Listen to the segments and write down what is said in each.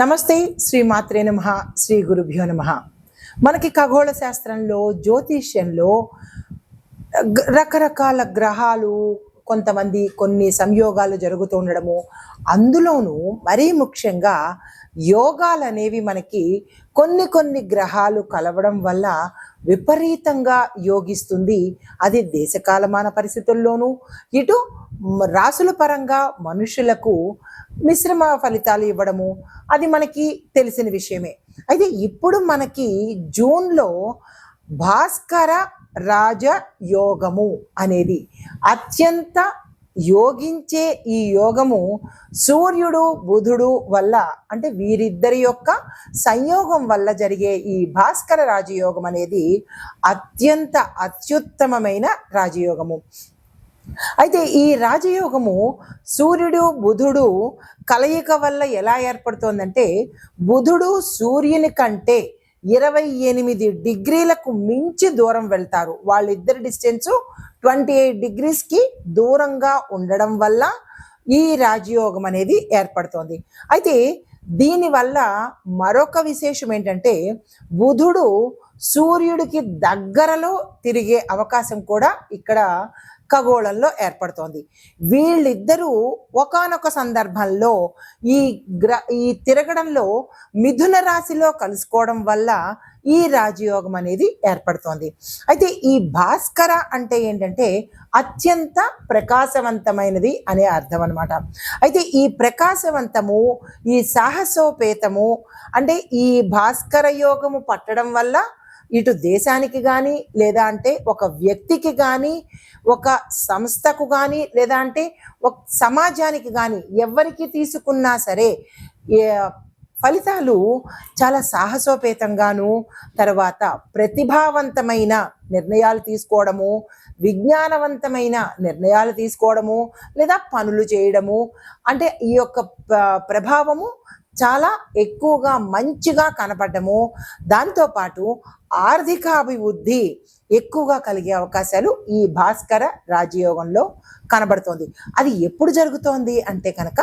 నమస్తే శ్రీ మాత్రే నమ శ్రీ గురుభ్యో నమ. మనకి ఖగోళ శాస్త్రంలో జ్యోతిష్యంలో రకరకాల గ్రహాలు కొంతమంది కొన్ని సంయోగాలు జరుగుతూ ఉండడము. అందులోనూ మరీ ముఖ్యంగా యోగాలు అనేవి మనకి కొన్ని కొన్ని గ్రహాలు కలవడం వల్ల విపరీతంగా యోగిస్తుంది. అది దేశకాలమాన పరిస్థితుల్లోనూ ఇటు రాసుల పరంగా మనుషులకు మిశ్రమ ఫలితాలు ఇవ్వడము అది మనకి తెలిసిన విషయమే. అయితే ఇప్పుడు మనకి జూన్లో భాస్కర రాజయోగము అనేది అత్యంత యోగించే ఈ యోగము సూర్యుడు బుధుడు వల్ల అంటే వీరిద్దరి యొక్క సంయోగం వల్ల జరిగే ఈ భాస్కర రాజయోగం అనేది అత్యంత అత్యుత్తమమైన రాజయోగము. అయితే ఈ రాజయోగము సూర్యుడు బుధుడు కలయిక వల్ల ఎలా ఏర్పడుతోందంటే బుధుడు సూర్యుని కంటే ఇరవై ఎనిమిది డిగ్రీలకు మించి దూరం వెళ్తారు. వాళ్ళిద్దరి డిస్టెన్స్ ట్వంటీ ఎయిట్ డిగ్రీస్కి దూరంగా ఉండడం వల్ల ఈ రాజయోగం అనేది ఏర్పడుతోంది. అయితే దీనివల్ల మరొక విశేషం ఏంటంటే బుధుడు సూర్యుడికి దగ్గరలో తిరిగే అవకాశం కూడా ఇక్కడ ఖగోళంలో ఏర్పడుతోంది. వీళ్ళిద్దరూ ఒకానొక సందర్భంలో ఈ గ్ర ఈ తిరగడంలో మిథున రాశిలో కలుసుకోవడం వల్ల ఈ రాజయోగం అనేది ఏర్పడుతోంది. అయితే ఈ భాస్కర అంటే ఏంటంటే అత్యంత ప్రకాశవంతమైనది అనే అర్థం అనమాట అయితే ఈ ప్రకాశవంతము ఈ సాహసోపేతము అంటే ఈ భాస్కర యోగము పట్టడం వల్ల ఇటు దేశానికి కానీ లేదా అంటే ఒక వ్యక్తికి కానీ ఒక సంస్థకు కానీ లేదా అంటే ఒక సమాజానికి కానీ ఎవరికి తీసుకున్నా సరే ఫలితాలు చాలా సాహసోపేతంగాను తర్వాత ప్రతిభావంతమైన నిర్ణయాలు తీసుకోవడము విజ్ఞానవంతమైన నిర్ణయాలు తీసుకోవడము లేదా పనులు చేయడము అంటే ఈ యొక్క ప్రభావము చాలా ఎక్కువగా మంచిగా కనపడము. దాంతోపాటు ఆర్థిక అభివృద్ధి ఎక్కువగా కలిగే అవకాశాలు ఈ భాస్కర రాజయోగంలో కనబడుతోంది. అది ఎప్పుడు జరుగుతోంది అంటే కనుక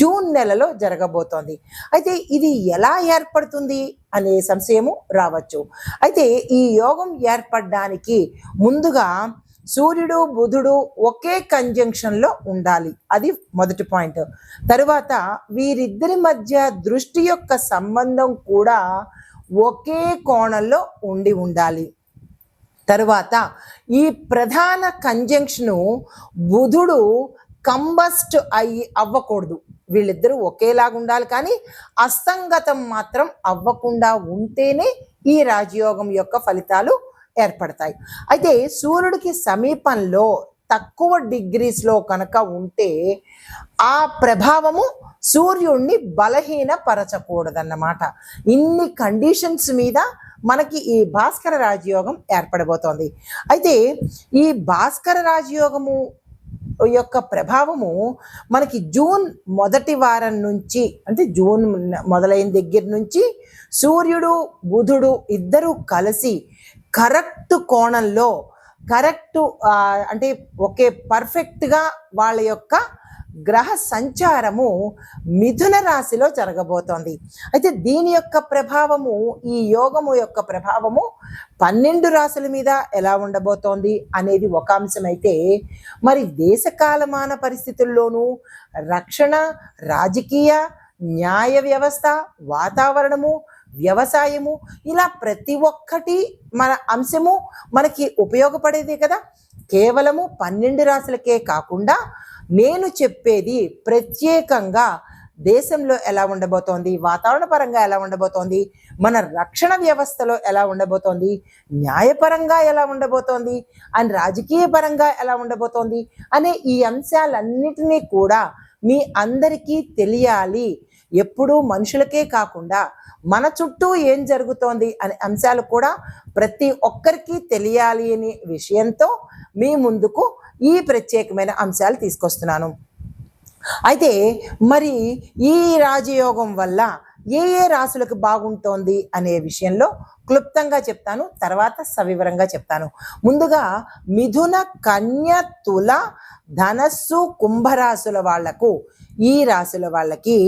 జూన్ నెలలో జరగబోతోంది. అయితే ఇది ఎలా ఏర్పడుతుంది అనే సంశయము రావచ్చు. అయితే ఈ యోగం ఏర్పడడానికి ముందుగా సూర్యుడు బుధుడు ఒకే కంజంక్షన్లో ఉండాలి. అది మొదటి పాయింట్ తరువాత వీరిద్దరి మధ్య దృష్టి యొక్క సంబంధం కూడా ఒకే కోణంలో ఉండి ఉండాలి. తరువాత ఈ ప్రధాన కంజంక్షను బుధుడు కంబస్ట్ అయ్యి అవ్వకూడదు. వీళ్ళిద్దరూ ఒకేలాగా ఉండాలి కానీ అస్తంగతం మాత్రం అవ్వకుండా ఉంటేనే ఈ రాజయోగం యొక్క ఫలితాలు ఏర్పడతాయి. అయితే సూర్యుడికి సమీపంలో తక్కువ డిగ్రీస్లో కనుక ఉంటే ఆ ప్రభావము సూర్యుడిని బలహీనపరచకూడదన్నమాట. ఇన్ని కండిషన్స్ మీద మనకి ఈ భాస్కర రాజయోగం ఏర్పడబోతోంది. అయితే ఈ భాస్కర రాజయోగము యొక్క ప్రభావము మనకి జూన్ మొదటి వారం నుంచి అంటే జూన్ మొదలైన దగ్గర నుంచి సూర్యుడు బుధుడు ఇద్దరు కలిసి కరెక్ట్ కోణంలో కరెక్ట్ అంటే ఒకే పర్ఫెక్ట్గా వాళ్ళ యొక్క గ్రహ సంచారము మిథున రాశిలో జరగబోతోంది. అయితే దీని యొక్క ప్రభావము ఈ యోగము యొక్క ప్రభావము పన్నెండు రాశుల మీద ఎలా ఉండబోతోంది అనేది ఒక అంశం అయితే మరి దేశకాలమాన పరిస్థితుల్లోనూ రక్షణ రాజకీయ న్యాయ వ్యవస్థ వాతావరణము వ్యవసాయము ఇలా ప్రతి ఒక్కటి మన అంశము మనకి ఉపయోగపడేదే కదా. కేవలము పన్నెండు రాశులకే కాకుండా నేను చెప్పేది ప్రత్యేకంగా దేశంలో ఎలా ఉండబోతోంది వాతావరణ పరంగా ఎలా ఉండబోతోంది మన రక్షణ వ్యవస్థలో ఎలా ఉండబోతోంది న్యాయపరంగా ఎలా ఉండబోతోంది అండ్ రాజకీయ పరంగా ఎలా ఉండబోతోంది అనే ఈ అంశాలన్నిటినీ కూడా మీ అందరికీ తెలియాలి. ఎప్పుడూ మనుషులకే కాకుండా మన చుట్టూ ఏం జరుగుతోంది అనే అంశాలు కూడా ప్రతి ఒక్కరికి తెలియాలి అనే విషయంతో మీ ముందుకు ఈ ప్రత్యేకమైన అంశాలు తీసుకొస్తున్నాను. అయితే మరి ఈ రాజయోగం వల్ల ఏ ఏ రాసులకు బాగుంటోంది అనే విషయంలో క్లుప్తంగా చెప్తాను తర్వాత సవివరంగా చెప్తాను. ముందుగా మిథున కన్య తుల ధనస్సు కుంభరాశుల వాళ్ళకు ఈ రాశుల వాళ్ళకి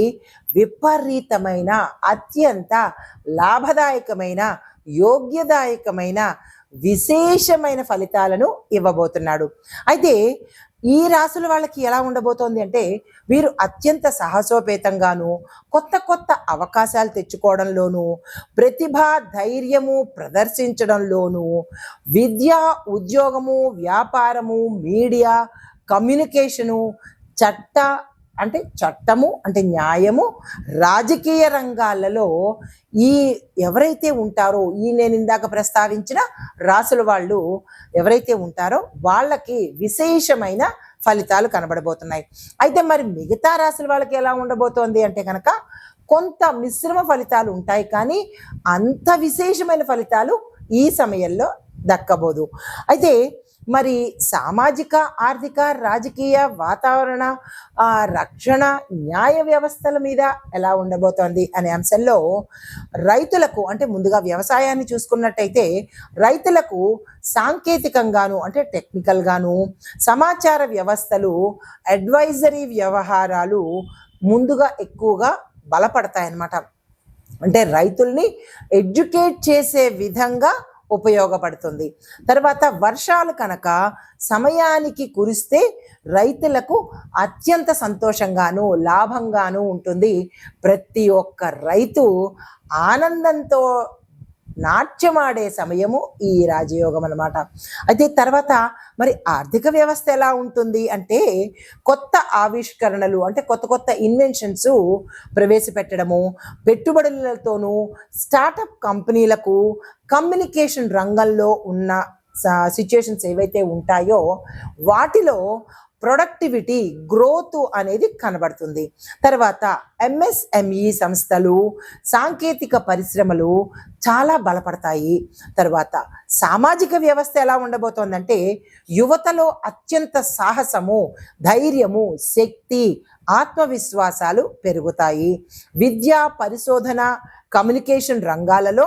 విపరీతమైన అత్యంత లాభదాయకమైన యోగ్యదాయకమైన విశేషమైన ఫలితాలను ఇవ్వబోతున్నాడు. అయితే ఈ రాసుల వాళ్ళకి ఎలా ఉండబోతోంది అంటే వీరు అత్యంత సాహసోపేతంగాను కొత్త కొత్త అవకాశాలు తెచ్చుకోవడంలోనూ ప్రతిభ ధైర్యము ప్రదర్శించడంలోనూ విద్య ఉద్యోగము వ్యాపారము మీడియా కమ్యూనికేషను చట్ట అంటే చట్టము అంటే న్యాయము రాజకీయ రంగాలలో ఈ ఎవరైతే ఉంటారో ఈ నేను ఇందాక ప్రస్తావించిన రాసుల వాళ్ళు ఎవరైతే ఉంటారో వాళ్ళకి విశేషమైన ఫలితాలు కనబడబోతున్నాయి. అయితే మరి మిగతా రాసుల వాళ్ళకి ఎలా ఉండబోతోంది అంటే కనుక కొంత మిశ్రమ ఫలితాలు ఉంటాయి కానీ అంత విశేషమైన ఫలితాలు ఈ సమయంలో దక్కబోదు. అయితే మరి సామాజిక ఆర్థిక రాజకీయ వాతావరణ రక్షణ న్యాయ వ్యవస్థల మీద ఎలా ఉండబోతోంది అనే అంశంలో రైతులకు అంటే ముందుగా వ్యవసాయాన్ని చూసుకున్నట్టయితే రైతులకు సాంకేతికంగాను అంటే టెక్నికల్గాను సమాచార వ్యవస్థలు అడ్వైజరీ వ్యవహారాలు ముందుగా ఎక్కువగా బలపడతాయన్నమాట. అంటే రైతుల్ని ఎడ్యుకేట్ చేసే విధంగా ఉపయోగపడుతుంది. తర్వాత వర్షాలు కనుక సమయానికి కురిస్తే రైతులకు అత్యంత సంతోషంగాను లాభంగాను ఉంటుంది. ప్రతి ఒక్క రైతు ఆనందంతో నాట్యమాడే సమయము ఈ రాజయోగం అన్నమాట. అయితే తర్వాత మరి ఆర్థిక వ్యవస్థ ఎలా ఉంటుంది అంటే కొత్త ఆవిష్కరణలు అంటే కొత్త కొత్త ఇన్వెన్షన్స్ ప్రవేశపెట్టడము పెట్టుబడులతోనూ స్టార్టప్ కంపెనీలకు కమ్యూనికేషన్ రంగంలో ఉన్న సిచ్యుయేషన్స్ ఏవైతే ఉంటాయో వాటిలో ప్రొడక్టివిటీ గ్రోత్ అనేది కనబడుతుంది. తర్వాత ఎంఎస్ఎంఈ సంస్థలు సాంకేతిక పరిశ్రమలు చాలా బలపడతాయి. తర్వాత సామాజిక వ్యవస్థ ఎలా ఉండబోతోందంటే యువతలో అత్యంత సాహసము ధైర్యము శక్తి ఆత్మవిశ్వాసాలు పెరుగుతాయి. విద్య పరిశోధన కమ్యూనికేషన్ రంగాలలో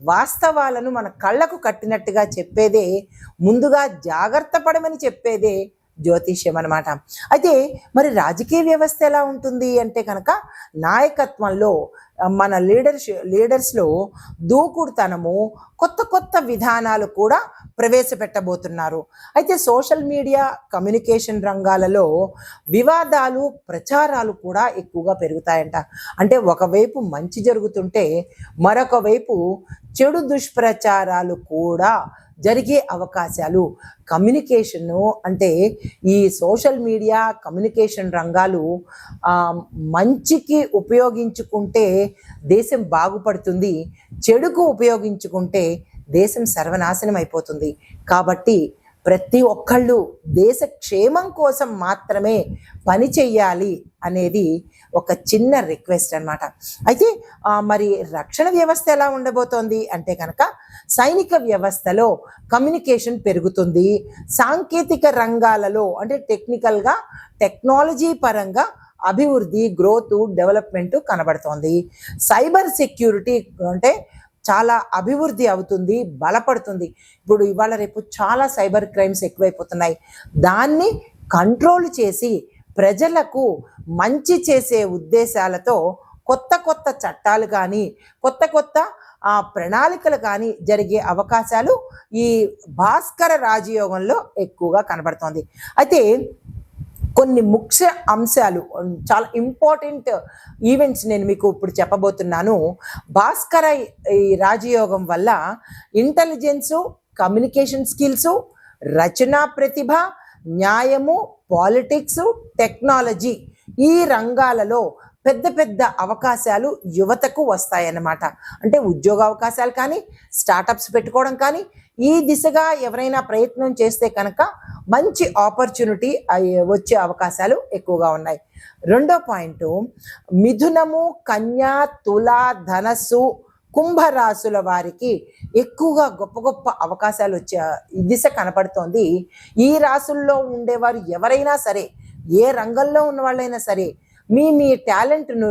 వాస్తవాలను మన కళ్ళకు కట్టినట్టుగా చెప్పేదే ముందుగా జాగ్రత్త పడమని చెప్పేదే జ్యోతిష్యం అన్నమాట. అయితే మరి రాజకీయ వ్యవస్థ ఎలా ఉంటుంది అంటే కనుక నాయకత్వంలో మన లీడర్స్ లీడర్స్లో దూకుడుతనము కొత్త కొత్త విధానాలు కూడా ప్రవేశపెట్టబోతున్నారు. అయితే సోషల్ మీడియా కమ్యూనికేషన్ రంగాలలో వివాదాలు ప్రచారాలు కూడా ఎక్కువగా పెరుగుతాయంట. అంటే ఒకవైపు మంచి జరుగుతుంటే మరొక వైపు చెడు దుష్ప్రచారాలు కూడా జరిగే అవకాశాలు. కమ్యూనికేషను అంటే ఈ సోషల్ మీడియా కమ్యూనికేషన్ రంగాలు మంచికి ఉపయోగించుకుంటే దేశం బాగుపడుతుంది చెడుకు ఉపయోగించుకుంటే దేశం సర్వనాశనం అయిపోతుంది. కాబట్టి ప్రతి ఒక్కళ్ళు దేశ క్షేమం కోసం మాత్రమే పని చెయ్యాలి అనేది ఒక చిన్న రిక్వెస్ట్ అన్నమాట. అయితే మరి రక్షణ వ్యవస్థ ఎలా ఉండబోతోంది? అంటే కనుక సైనిక వ్యవస్థలో కమ్యూనికేషన్ పెరుగుతుంది. సాంకేతిక రంగాలలో అంటే టెక్నికల్గా టెక్నాలజీ పరంగా అభివృద్ధి గ్రోత్ డెవలప్మెంట్ కనబడుతోంది. సైబర్ సెక్యూరిటీ అంటే చాలా అభివృద్ధి అవుతుంది బలపడుతుంది. ఇప్పుడు ఇవాళ రేపు చాలా సైబర్ క్రైమ్స్ ఎక్కువైపోతున్నాయి. దాన్ని కంట్రోల్ చేసి ప్రజలకు మంచి చేసే ఉద్దేశాలతో కొత్త కొత్త చట్టాలు కానీ కొత్త కొత్త ప్రణాళికలు కానీ జరిగే అవకాశాలు ఈ భాస్కర రాజయోగంలో ఎక్కువగా కనబడుతోంది. అయితే కొన్ని ముఖ్య అంశాలు చాలా ఇంపార్టెంట్ ఈవెంట్స్ నేను మీకు ఇప్పుడు చెప్పబోతున్నాను. భాస్కర ఈ రాజయోగం వల్ల ఇంటెలిజెన్సు కమ్యూనికేషన్ స్కిల్స్ రచనా ప్రతిభ న్యాయము పాలిటిక్స్ టెక్నాలజీ ఈ రంగాలలో పెద్ద పెద్ద అవకాశాలు యువతకు వస్తాయన్నమాట. అంటే ఉద్యోగ అవకాశాలు కానీ స్టార్టప్స్ పెట్టుకోవడం కానీ ఈ దిశగా ఎవరైనా ప్రయత్నం చేస్తే కనుక మంచి ఆపర్చునిటీ వచ్చే అవకాశాలు ఎక్కువగా ఉన్నాయి. రెండో పాయింట్ మిథునము కన్యా తుల ధనస్సు కుంభరాశుల వారికి ఎక్కువగా గొప్ప గొప్ప అవకాశాలు వచ్చే దిశ కనపడుతోంది. ఈ రాసుల్లో ఉండేవారు ఎవరైనా సరే ఏ రంగంలో ఉన్న వాళ్ళైనా సరే మీ మీ టాలెంట్ను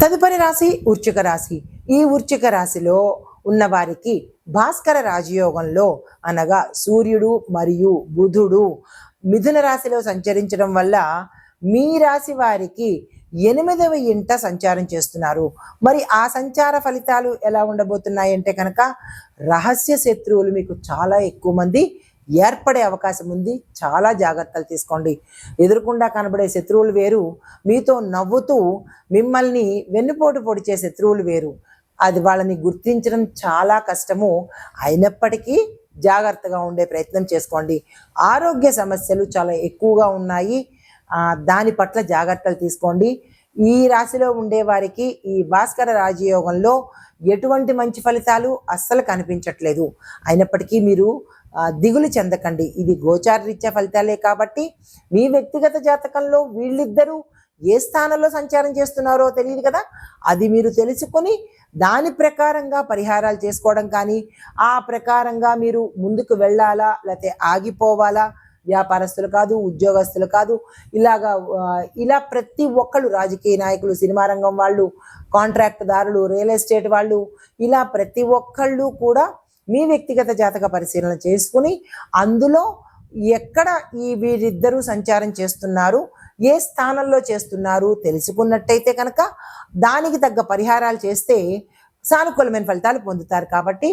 తదుపరి రాశి ఉర్చిక రాశి. ఈ వృచ్చిక రాశిలో ఉన్నవారికి భాస్కర రాజయోగంలో అనగా సూర్యుడు మరియు బుధుడు మిథున రాశిలో సంచరించడం వల్ల మీ రాశి వారికి ఎనిమిదవ ఇంట సంచారం చేస్తున్నారు. మరి ఆ సంచార ఫలితాలు ఎలా ఉండబోతున్నాయంటే కనుక రహస్య శత్రువులు మీకు చాలా ఎక్కువ మంది ఏర్పడే అవకాశం ఉంది. చాలా జాగ్రత్తలు తీసుకోండి. ఎదురుకుండా కనబడే శత్రువులు వేరు. మీతో నవ్వుతూ మిమ్మల్ని వెన్నుపోటు పొడిచే శత్రువులు వేరు. అది వాళ్ళని గుర్తించడం చాలా కష్టము. అయినప్పటికీ జాగ్రత్తగా ఉండే ప్రయత్నం చేసుకోండి. ఆరోగ్య సమస్యలు చాలా ఎక్కువగా ఉన్నాయి. దాని పట్ల జాగ్రత్తలు తీసుకోండి. ఈ రాశిలో ఉండే వారికి ఈ భాస్కర రాజయోగంలో ఎటువంటి మంచి ఫలితాలు అస్సలు కనిపించట్లేదు. అయినప్పటికీ మీరు దిగులు చెందకండి. ఇది గోచారరీత్యా ఫలితాలే కాబట్టి మీ వ్యక్తిగత జాతకంలో వీళ్ళిద్దరూ ఏ స్థానంలో సంచారం చేస్తున్నారో తెలియదు కదా? అది మీరు తెలుసుకొని దాని ప్రకారంగా పరిహారాలు చేసుకోవడం కానీ ఆ ప్రకారంగా మీరు ముందుకు వెళ్ళాలా లేకపోతే ఆగిపోవాలా? వ్యాపారస్తులు కాదు ఉద్యోగస్తులు కాదు ఇలాగా ఇలా ప్రతి ఒక్కళ్ళు రాజకీయ నాయకులు సినిమా రంగం వాళ్ళు కాంట్రాక్ట్ దారులు రియల్ ఎస్టేట్ వాళ్ళు ఇలా ప్రతి ఒక్కళ్ళు కూడా మీ వ్యక్తిగత జాతక పరిశీలన చేసుకుని అందులో ఎక్కడ ఈ వీరిద్దరూ సంచారం చేస్తున్నారు ఏ స్థానంలో చేస్తున్నారు తెలుసుకున్నట్టయితే కనుక దానికి తగ్గ పరిహారాలు చేస్తే సానుకూలమైన ఫలితాలు పొందుతారు కాబట్టి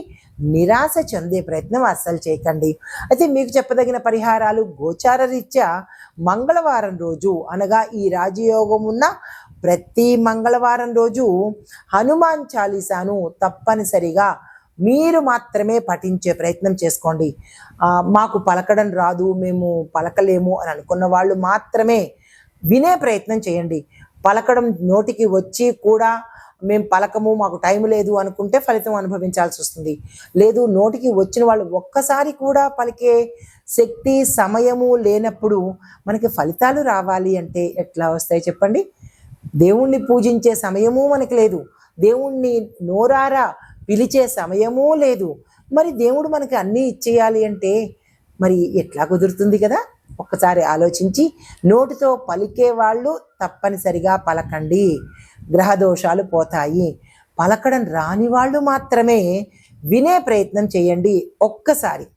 నిరాశ చెందే ప్రయత్నం అస్సలు చేయకండి. అయితే మీకు చెప్పదగిన పరిహారాలు గోచార రీత్యా మంగళవారం రోజు అనగా ఈ రాజయోగం ఉన్న ప్రతి మంగళవారం రోజు హనుమాన్ చాలీసాను తప్పనిసరిగా మీరు మాత్రమే పఠించే ప్రయత్నం చేసుకోండి. మాకు పలకడం రాదు మేము పలకలేము అని అనుకున్న వాళ్ళు మాత్రమే వినే ప్రయత్నం చేయండి. పలకడం నోటికి వచ్చి కూడా మేము పలకము మాకు టైం లేదు అనుకుంటే ఫలితం అనుభవించాల్సి వస్తుంది. లేదు నోటికి వచ్చిన వాళ్ళు ఒక్కసారి కూడా పలికే శక్తి సమయము లేనప్పుడు మనకి ఫలితాలు రావాలి అంటే ఎట్లా వస్తాయి చెప్పండి? దేవుణ్ణి పూజించే సమయము మనకి లేదు. దేవుణ్ణి నోరారా పిలిచే సమయమూ లేదు. మరి దేవుడు మనకి అన్నీ ఇచ్చేయాలి అంటే మరి ఎట్లా కుదురుతుంది కదా? ఒక్కసారి ఆలోచించి నోటితో పలికే వాళ్ళు తప్పనిసరిగా పలకండి. గ్రహ దోషాలు పోతాయి. పలకడం రాని వాళ్ళు మాత్రమే వినే ప్రయత్నం చేయండి ఒక్కసారి.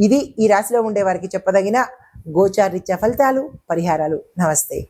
ఇది ఈ రాశిలో ఉండే వారికి చెప్పదగిన గోచారిత్య ఫలితాలు పరిహారాలు. నమస్తే.